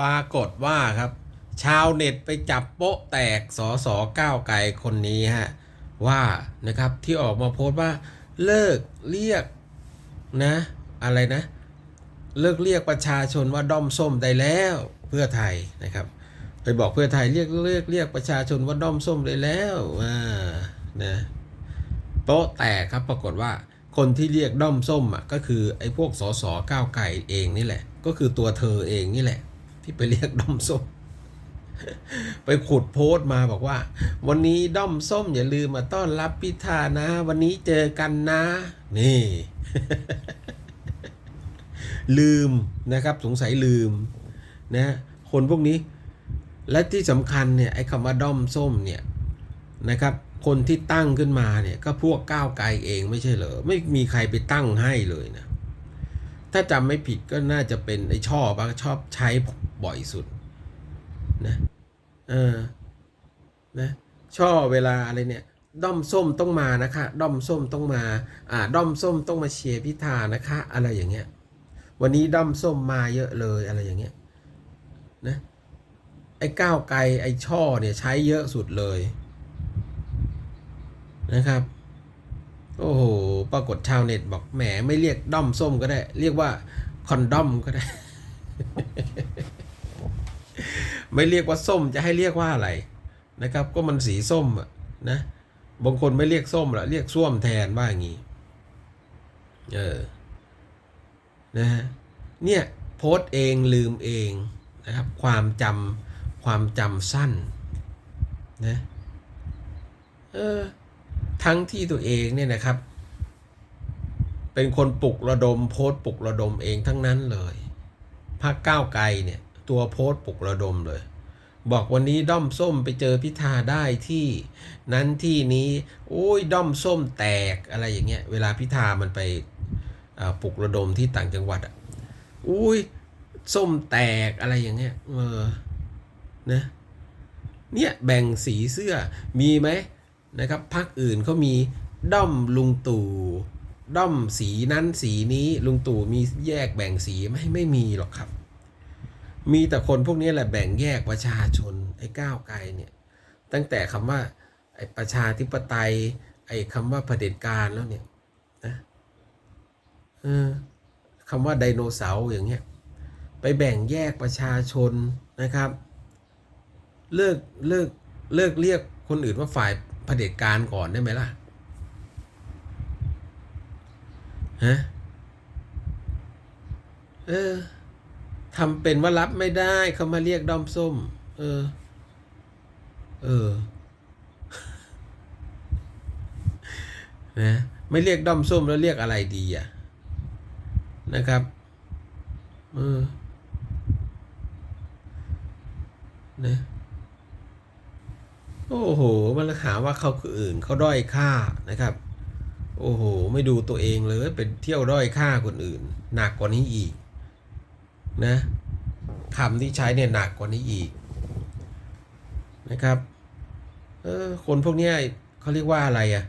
ปรากฏว่าครับ ชาวเน็ตไปจับโป๊ะแตกสอสอก้าวไกลคนนี้ฮะว่านะครับที่ออกมาโพสต์ว่าเลิกเรียกนะอะไรนะ เลิกเรียกประชาชนว่าด้อมส้มได้แล้วเพื่อไทยนะครับ ไปบอกเพื่อไทยเรียกเรียกเรียกประชาชนว่าด้อมส้มได้แล้วอ่านะโต๊ะแตกครับปรากฏว่าคนที่เรียกด้อมส้มอะก็คือไอ้พวกสสก้าวไก่เองนี่แหละ ก็คือตัวเธอเองนี่แหละ ที่ไปเรียกด้อมส้ม ไปขุดโพสต์มาบอกว่า วันนี้ด้อมส้มอย่าลืมมาต้อนรับพิธานะ วันนี้เจอกันนะ นี่ ลืมนะครับ สงสัยลืม นะ คนพวกนี้ และที่สำคัญเนี่ยไอ้คำว่าด้อมส้มเนี่ยนะครับคนที่ตั้งขึ้นมาเนี่ยก็พวกก้าวไกลเองไม่ใช่เหรอไม่มีใครไปตั้งให้เลยนะ ถ้าจำไม่ผิดก็น่าจะเป็นไอ้ชอบอะชอบใช้ บ่อยสุดนะเออนะช่อเวลาอะไรเนี่ยด้อมส้มต้องมานะคะด้อมส้มต้องมาอ่าด้อมส้มต้องมาเชียร์พิธานะคะ อะไรอย่างเงี้ยวันนี้ด้อมส้มมาเยอะเลยอะไรอย่างเงี้ยนะไอ้ก้าวไกลไอ้ช่อเนี่ยใช้เยอะสุดเลยนะครับโอ้โห ปรากฏชาวเน็ตบอกแหมไม่เรียกด้อมส้มก็ได้ เรียกว่าคอนดอมก็ได้ ไม่เรียกว่าส้มจะให้เรียกว่าอะไรนะครับ ก็มันสีส้มอะนะบางคนไม่เรียกส้มหรอกเรียกส้วมแทนว่าอย่างนี้เออนะฮะเนี่ยโพสต์เองลืมเองนะครับ ความจำความจำสั้นนะเออทั้งที่ตัวเองเนี่ยนะครับ เป็นคนปลุกระดมโพสต์ปลุกระดมเองทั้งนั้นเลยพรรคก้าวไกลเนี่ย ตัวโพสต์ปลุกระดมเลย บอกวันนี้ด้อมส้มไปเจอพิธาได้ที่ นั้นที่นี้ โอ้ยด้อมส้มแตกอะไรอย่างเงี้ยเวลาพิธามันไปปลุกระดมที่ต่างจังหวัดอะอุ้ยส้มแตกอะไรอย่างเงี้ยเออนะเนี่ยแบ่งสีเสื้อมีไหมนะครับพรรคอื่นเขามีด้อมลุงตู่ด้อมสีนั้นสีนี้ลุงตู่มีแยกแบ่งสีไหม่ไม่มีหรอกครับ มีแต่คนพวกนี้แหละแบ่งแยกประชาชนไอ้ก้าวไกลเนี่ยตั้งแต่คำว่าไอ้ประชาธิปไตย ไอ้คำว่าเผด็จการแล้วเนี่ยนะเออคำว่าไดโนเสาร์อย่างเงี้ยไปแบ่งแยกประชาชนนะครับ เลิกเลิกเลิกเรียกคนอื่นว่าฝ่ายเผด็จการก่อนได้ไหมล่ะฮะเออ ทำเป็นว่ารับไม่ได้เขามาเรียกด้อมส้ม เออ เออ นะ ไม่เรียกด้อมส้มแล้วเรียกอะไรดีอะ นะครับ เออ นะ โอ้โห มันหาว่าเขาคืออื่นเขาด้อยค่านะครับ โอ้โห ไม่ดูตัวเองเลย เป็นเที่ยวด้อยค่าคนอื่น หนักกว่านี้อีก นะคำที่ใช้เนี่ยหนักกว่านี้อีกนะครับเออคนพวกนี้เขาเรียกว่าอะไรอะ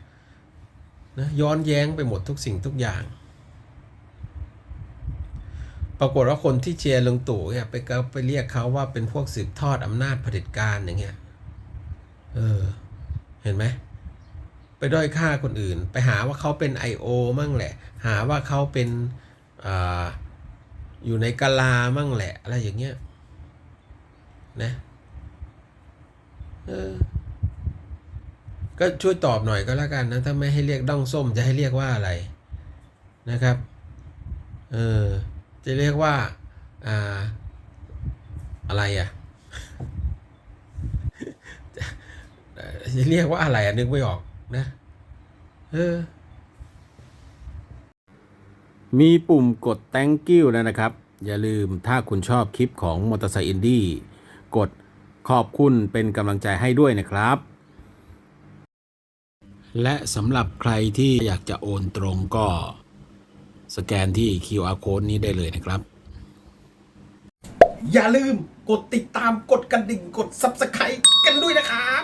นะย้อนแย้งไปหมดทุกสิ่งทุกอย่าง ปรากฏว่าคนที่เชียร์ลุงตู่เนี่ยไปก็ไปเรียกเขาว่าเป็นพวกสืบทอดอำนาจเผด็จการอย่างเงี้ยเออเห็นไหมไปด้อยค่าคนอื่น ไปหาว่าเขาเป็น I.O. มั่งแหละ หาว่าเขาเป็นอา อยู่ในกาลามั่งแหละ อะไรอย่างเงี้ยนะเออก็ช่วยตอบหน่อยก็แล้วกันนะ ถ้าไม่ให้เรียกด้องส้มจะให้เรียกว่าอะไรนะครับเออจะเรียกว่าอ่าอะไรอะเอ่อจะเรียกว่าอะไรอะนึกไม่ออกนะเออมีปุ่มกด thank you แล้วนะครับ อย่าลืมถ้าคุณชอบคลิปของมอเตอร์ไซค์อินดี้กดขอบคุณเป็นกำลังใจให้ด้วยนะครับ และสำหรับใครที่อยากจะโอนตรงก็สแกนที่ QR code นี้ได้เลยนะครับ อย่าลืมกดติดตามกดกระดิ่งกด Subscribe กันด้วยนะครับ